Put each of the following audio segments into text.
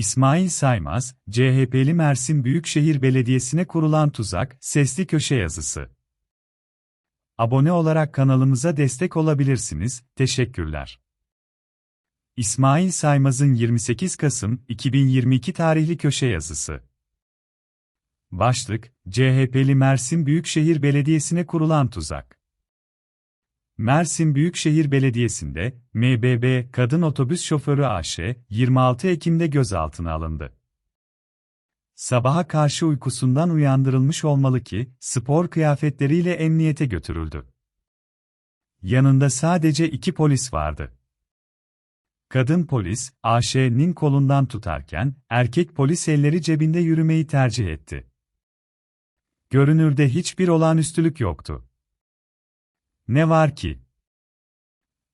İsmail Saymaz, CHP'li Mersin Büyükşehir Belediyesi'ne kurulan tuzak, sesli köşe yazısı. Abone olarak kanalımıza destek olabilirsiniz, teşekkürler. İsmail Saymaz'ın 28 Kasım 2022 tarihli köşe yazısı. Başlık, CHP'li Mersin Büyükşehir Belediyesi'ne kurulan tuzak. Mersin Büyükşehir Belediyesi'nde, MBB Kadın Otobüs Şoförü AŞ, 26 Ekim'de gözaltına alındı. Sabaha karşı uykusundan uyandırılmış olmalı ki, spor kıyafetleriyle emniyete götürüldü. Yanında sadece iki polis vardı. Kadın polis, AŞ'nin kolundan tutarken, erkek polis elleri cebinde yürümeyi tercih etti. Görünürde hiçbir olağanüstülük yoktu. Ne var ki?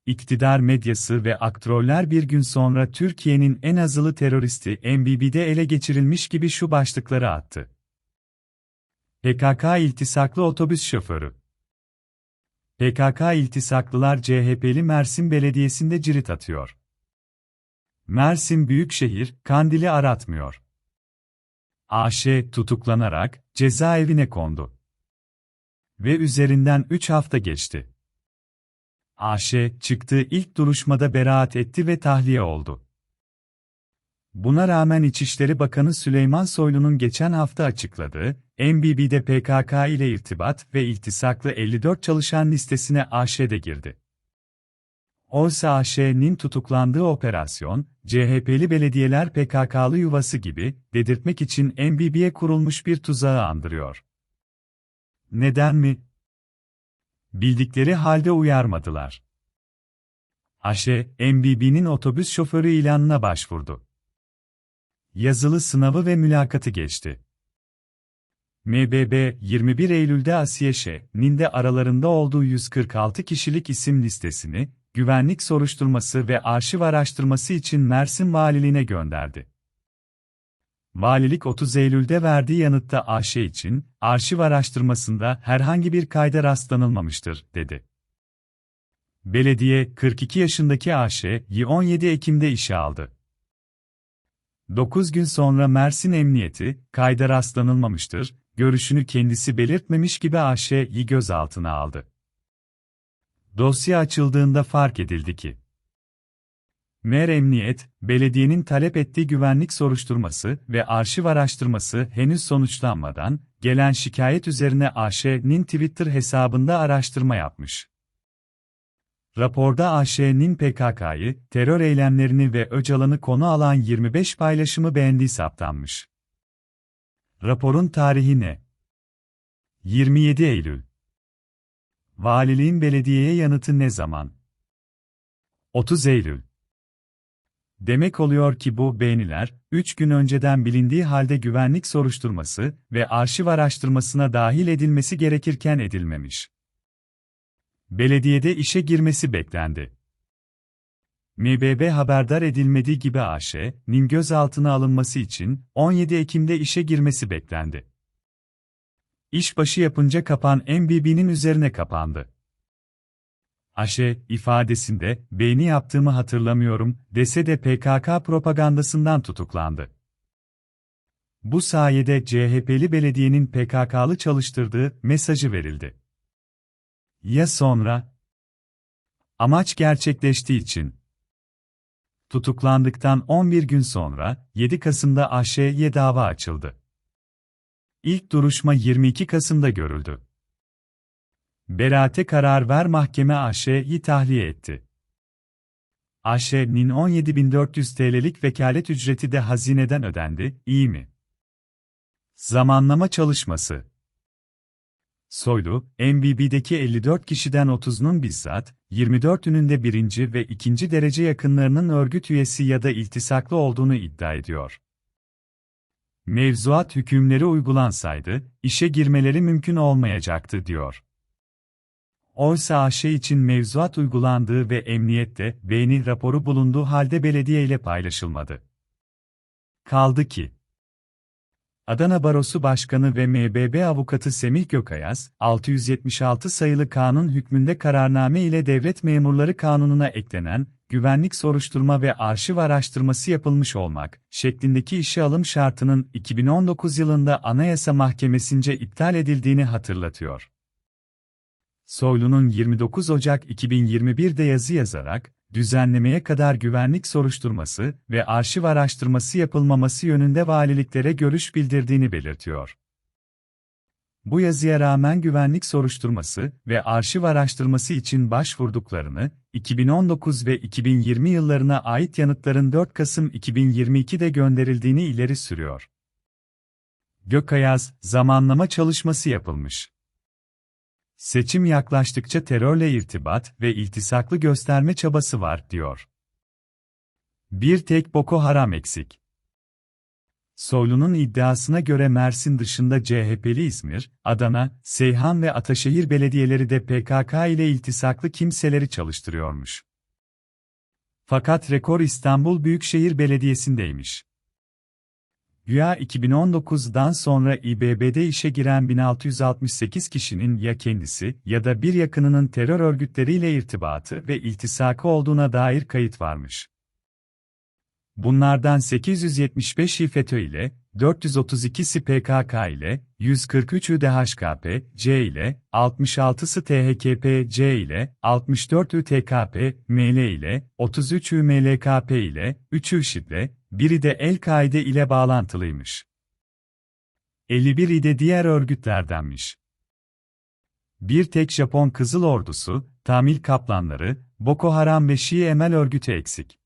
İktidar medyası ve aktroller bir gün sonra Türkiye'nin en azılı teröristi MBB'de ele geçirilmiş gibi şu başlıkları attı. PKK iltisaklı otobüs şoförü. PKK iltisaklılar CHP'li Mersin Belediyesi'nde cirit atıyor. Mersin Büyükşehir, Kandil'i aratmıyor. AŞ tutuklanarak cezaevine kondu. Ve üzerinden 3 hafta geçti. AŞ çıktığı ilk duruşmada beraat etti ve tahliye oldu. Buna rağmen İçişleri Bakanı Süleyman Soylu'nun geçen hafta açıkladığı, MBB'de PKK ile irtibat ve iltisaklı 54 çalışan listesine AŞ de girdi. Oysa AŞ'nin tutuklandığı operasyon, CHP'li belediyeler PKK'lı yuvası gibi, dedirtmek için MBB'ye kurulmuş bir tuzağı andırıyor. Neden mi? Bildikleri halde uyarmadılar. Aşe, MBB'nin otobüs şoförü ilanına başvurdu. Yazılı sınavı ve mülakatı geçti. MBB, 21 Eylül'de Asiye Şe'nin de aralarında olduğu 146 kişilik isim listesini, güvenlik soruşturması ve arşiv araştırması için Mersin Valiliğine gönderdi. Valilik 30 Eylül'de verdiği yanıtta AŞ için, arşiv araştırmasında herhangi bir kayda rastlanılmamıştır, dedi. Belediye, 42 yaşındaki AŞ'yi 17 Ekim'de işe aldı. 9 gün sonra Mersin Emniyeti, kayda rastlanılmamıştır, görüşünü kendisi belirtmemiş gibi AŞ'yi gözaltına aldı. Dosya açıldığında fark edildi ki, Mer Emniyet, belediyenin talep ettiği güvenlik soruşturması ve arşiv araştırması henüz sonuçlanmadan, gelen şikayet üzerine AŞ'nin Twitter hesabında araştırma yapmış. Raporda AŞ'nin PKK'yı, terör eylemlerini ve Öcalan'ı konu alan 25 paylaşımı beğendiği saptanmış. Raporun tarihi ne? 27 Eylül. Valiliğin belediyeye yanıtı ne zaman? 30 Eylül. Demek oluyor ki bu beğeniler, 3 gün önceden bilindiği halde güvenlik soruşturması ve arşiv araştırmasına dahil edilmesi gerekirken edilmemiş. Belediyede işe girmesi beklendi. MBB haberdar edilmediği gibi AŞ'nin gözaltına alınması için 17 Ekim'de işe girmesi beklendi. İşbaşı yapınca kapan MBB'nin üzerine kapandı. Aşe, ifadesinde, beğeni yaptığımı hatırlamıyorum, dese de PKK propagandasından tutuklandı. Bu sayede CHP'li belediyenin PKK'lı çalıştırdığı mesajı verildi. Ya sonra? Amaç gerçekleştiği için. Tutuklandıktan 11 gün sonra, 7 Kasım'da Aşe'ye dava açıldı. İlk duruşma 22 Kasım'da görüldü. Beraate karar ver mahkeme AŞ'yi tahliye etti. AŞ'nin 17.400 TL'lik vekalet ücreti de hazineden ödendi, iyi mi? Zamanlama çalışması Soylu, MBB'deki 54 kişiden 30'unun bizzat, 24'ünün de birinci ve ikinci derece yakınlarının örgüt üyesi ya da iltisaklı olduğunu iddia ediyor. Mevzuat hükümleri uygulansaydı, işe girmeleri mümkün olmayacaktı diyor. Oysa AŞ için mevzuat uygulandığı ve emniyette beğeni raporu bulunduğu halde belediye ile paylaşılmadı. Kaldı ki, Adana Barosu Başkanı ve MBB avukatı Semih Gökayaz, 676 sayılı kanun hükmünde kararname ile devlet memurları kanununa eklenen güvenlik soruşturma ve arşiv araştırması yapılmış olmak şeklindeki işe alım şartının 2019 yılında Anayasa Mahkemesi'nce iptal edildiğini hatırlatıyor. Soylu'nun 29 Ocak 2021'de yazı yazarak, düzenlemeye kadar güvenlik soruşturması ve arşiv araştırması yapılmaması yönünde valiliklere görüş bildirdiğini belirtiyor. Bu yazıya rağmen güvenlik soruşturması ve arşiv araştırması için başvurduklarını, 2019 ve 2020 yıllarına ait yanıtların 4 Kasım 2022'de gönderildiğini ileri sürüyor. Gökayaz, zamanlama çalışması yapılmış. Seçim yaklaştıkça terörle irtibat ve iltisaklı gösterme çabası var, diyor. Bir tek Boko Haram eksik. Soylu'nun iddiasına göre Mersin dışında CHP'li İzmir, Adana, Seyhan ve Ataşehir belediyeleri de PKK ile iltisaklı kimseleri çalıştırıyormuş. Fakat rekor İstanbul Büyükşehir Belediyesi'ndeymiş. Güya 2019'dan sonra İBB'de işe giren 1668 kişinin ya kendisi ya da bir yakınının terör örgütleriyle irtibatı ve iltisakı olduğuna dair kayıt varmış. Bunlardan 875'i FETÖ ile, 432'si PKK ile, 143'ü DHKP, C ile, 66'sı THKP, C ile, 64'ü TKP, ML ile, 33'ü MLKP ile, 3'ü IŞİD biri de El-Kaide ile bağlantılıymış. 51'i de diğer örgütlerdenmiş. Bir tek Japon Kızıl Ordusu, Tamil Kaplanları, Boko Haram ve Şii Emel örgütü eksik.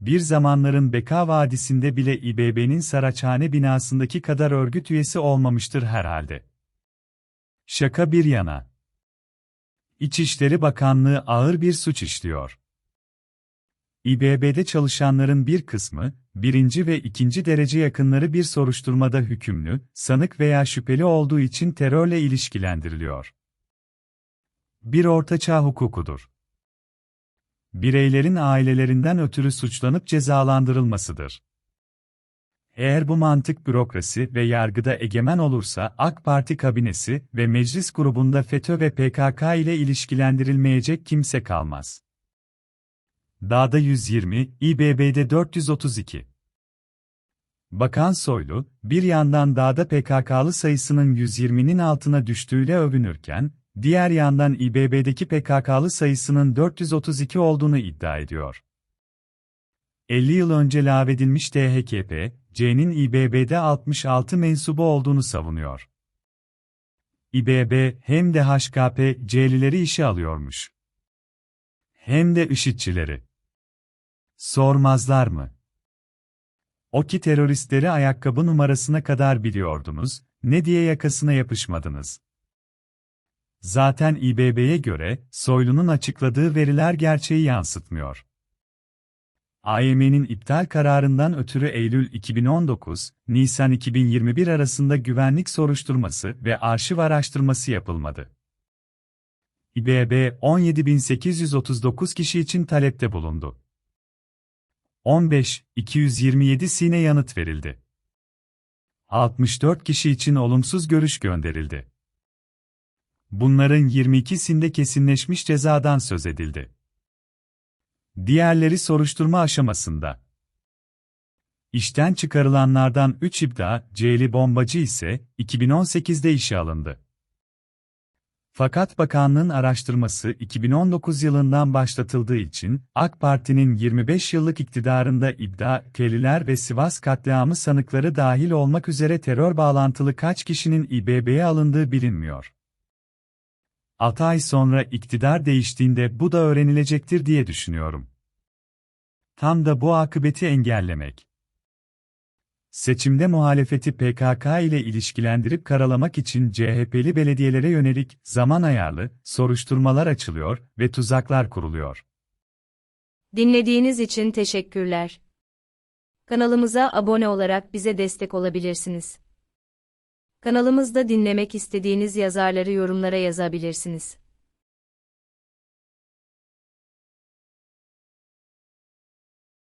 Bir zamanların Beka Vadisi'nde bile İBB'nin Saraçhane binasındaki kadar örgüt üyesi olmamıştır herhalde. Şaka bir yana. İçişleri Bakanlığı ağır bir suç işliyor. İBB'de çalışanların bir kısmı, birinci ve ikinci derece yakınları bir soruşturmada hükümlü, sanık veya şüpheli olduğu için terörle ilişkilendiriliyor. Bir ortaçağ hukukudur bireylerin ailelerinden ötürü suçlanıp cezalandırılmasıdır. Eğer bu mantık bürokrasi ve yargıda egemen olursa AK Parti kabinesi ve meclis grubunda FETÖ ve PKK ile ilişkilendirilmeyecek kimse kalmaz. Dağda 120, İBB'de 432. Bakan Soylu, bir yandan dağda PKK'lı sayısının 120'nin altına düştüğüyle övünürken, Diğer yandan İBB'deki PKK'lı sayısının 432 olduğunu iddia ediyor. 50 yıl önce lağvedilmiş THKP, C'nin İBB'de 66 mensubu olduğunu savunuyor. İBB hem de HKP, C'lileri işe alıyormuş. Hem de IŞİD'çileri. Sormazlar mı? O ki teröristleri ayakkabı numarasına kadar biliyordunuz, ne diye yakasına yapışmadınız. Zaten İBB'ye göre, Soylu'nun açıkladığı veriler gerçeği yansıtmıyor. AYM'nin iptal kararından ötürü Eylül 2019, Nisan 2021 arasında güvenlik soruşturması ve arşiv araştırması yapılmadı. İBB, 17.839 kişi için talepte bulundu. 15.227'sine yanıt verildi. 64 kişi için olumsuz görüş gönderildi. Bunların 22'sinde kesinleşmiş cezadan söz edildi. Diğerleri soruşturma aşamasında. İşten çıkarılanlardan 3 İbda, Ceyli Bombacı ise 2018'de işe alındı. Fakat bakanlığın araştırması 2019 yılından başlatıldığı için, AK Parti'nin 25 yıllık iktidarında İbda, Keliler ve Sivas katliamı sanıkları dahil olmak üzere terör bağlantılı kaç kişinin İBB'ye alındığı bilinmiyor. 6 ay sonra iktidar değiştiğinde bu da öğrenilecektir diye düşünüyorum. Tam da bu akıbeti engellemek. Seçimde muhalefeti PKK ile ilişkilendirip karalamak için CHP'li belediyelere yönelik zaman ayarlı soruşturmalar açılıyor ve tuzaklar kuruluyor. Dinlediğiniz için teşekkürler. Kanalımıza abone olarak bize destek olabilirsiniz. Kanalımızda dinlemek istediğiniz yazarları yorumlara yazabilirsiniz.